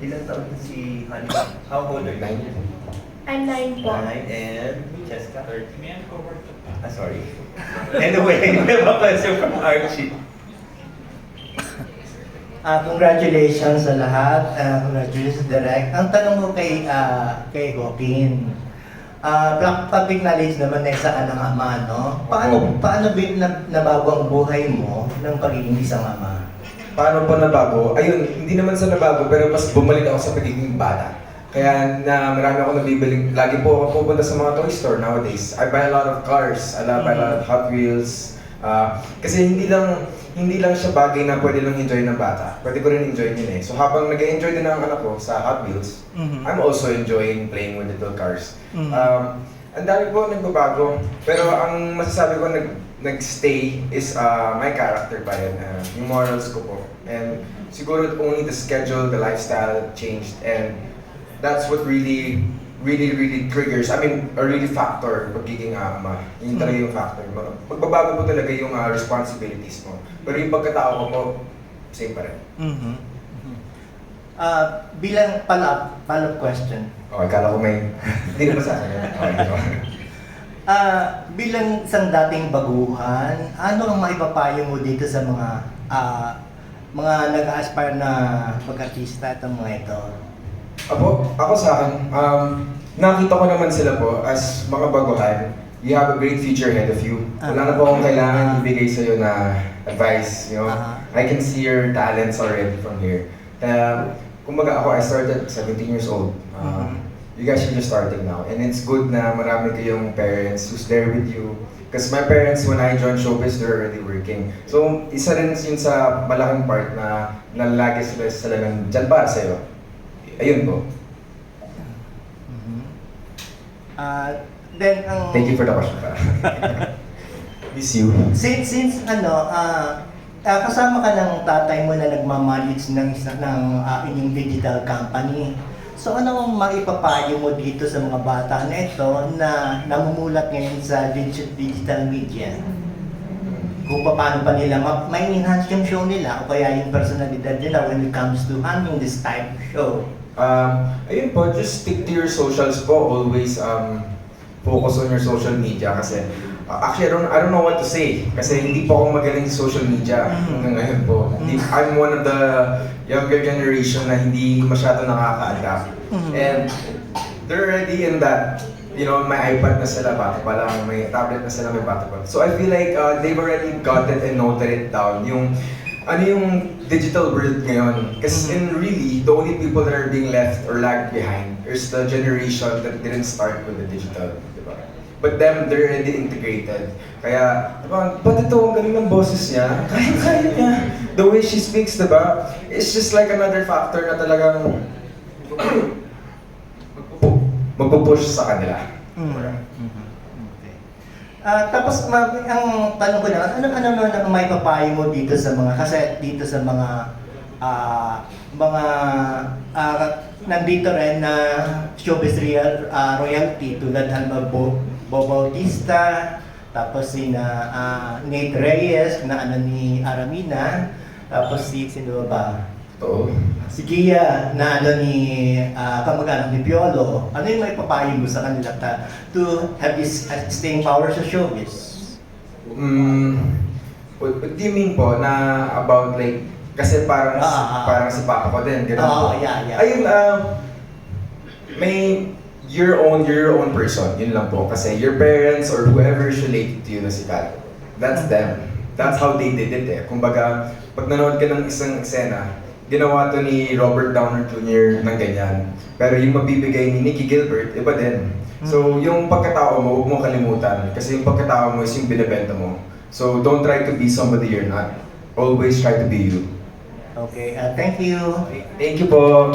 Ilan taon na si Honey? How old are you? Nine. I'm nine po. Nine and Jessica? 30 man cohort ka pa. Ah, sorry. Anyway, may mga question from Archie. Ah, congratulations sa lahat. Ah, congratulations direct. Ang tanong mo kay ah, kay Joaquin. Ah, pla- public knowledge naman na isa ka ng ama, no? Paano paano ba na, nabago ang buhay mo ng pagiging isang ama? Paano po nabago? Ayun, hindi naman sa nabago, pero mas bumalik ako sa pagiging bata. Kaya na marami ako nabibiling, lagi po ako pupunta sa mga toy store nowadays. I buy a lot of cars, I buy a lot of Hot Wheels. Ah, kasi hindi lang hindi lang siya bagay na pwede lang enjoy ng bata. Pwede ko rin enjoy yun eh. So habang nag-enjoy din ang anak ko sa Hot Wheels, Mhm. I'm also enjoying playing with little cars. Mhm. Um, ang dami po nagbabago. Pero ang masasabi ko nag nagstay is uh, my character pa rin. Uh, yung morals ko po. And siguro only the schedule, the lifestyle changed. And that's what really, really, really triggers, I mean, a really factor pagiging uh, ama. Yun talaga yung factor. Mag- Magbabago po talaga yung uh, responsibilities mo. Pero yung pagkatao ko po, same pa rin. Mhm. Mhm. Ah, bilang follow-up, follow-up question. Okay, kala ko may... Hindi na ba sa akin? Okay, Ah, bilang isang dating baguhan, ano ang maipapayo mo dito sa mga ah, mga nag-aspire na pag-artista itong mga ito? Ako, ako sa akin, um, nakita ko naman sila po as mga baguhan. You have a great future ahead of you. Wala na po akong kailangan ibigay sa iyo na advice, you know. Aha. I can see your talents already from here. Kaya, kumbaga ako, I started 17 years old. Um, You guys are just starting now. And it's good na marami kayong parents who's there with you. Because my parents, when I joined showbiz, they're already working. So, isa rin yun sa malaking part na nalalagi sila sila ng dyan para sa'yo. Ayun po. Ah, then ang Thank you for the question pa. Miss you. since since ano ah ah, kasama ka ng tatay mo na nagmamanage ng isa ng ah, inyong digital company. So ano ang maipapayo mo dito sa mga bata na ito na namumulat ngayon sa digi- digital media? Kung paano pa nila ma- may enhance yung show nila o kaya yung personalidad nila when it comes to handling this type of show. Um, ayun po, just stick to your socials po. Always um, focus on your social media kasi uh, actually I don't, I don't know what to say kasi hindi po ako magaling sa social media Mhm. hanggang ngayon po. Hindi, I'm one of the younger generation na hindi masyado nakaka-adapt. Mhm. And they're already in that you know, may iPad na sila, bata pa lang, may tablet na sila, may bata pa. So I feel like uh, they've already got it and noted it down. Yung, ano yung digital world ngayon. Kasi Mhm. in really, the only people that are being left or lagged behind is the generation that didn't start with the digital. Diba? But them, they're already integrated. Kaya, diba, ba't ito ang galing ng boses niya? Kaya-kaya niya. The way she speaks, diba? It's just like another factor na talagang magpupu- magpupush sa kanila. Okay. Ah, tapos ma- ang tanong ko na, ano ano naman ang may papayo mo dito sa mga kasi dito sa mga ah, mga ah, nandito rin na showbiz real ah, royalty tulad ng Bob Bob Bautista tapos si na ah, Nate Reyes na ano ni Aramina tapos si sino ba Totoo. si Gia na ano ni ah, kamag-anak ni Piolo, ano yung may papayo mo sa kanila ta, to have this uh, staying power sa showbiz? Mm, what, what do you mean po na about like kasi parang Ah, ah, ah. parang si papa ko din ganun Oo, po. yeah, yeah. Ayun um may your own your own person yun lang po kasi your parents or whoever is related to you na sikat that's them that's how they did it eh kumbaga pag nanood ka ng isang eksena ginawa to ni Robert Downer Jr. ng ganyan. Pero yung mabibigay ni Nicky Gilbert iba din. So yung pagkatao mo huwag mong kalimutan. Kasi yung pagkatao mo is yung binibenta mo. So don't try to be somebody you're not. Always try to be you. Okay, ah, thank you. thank you po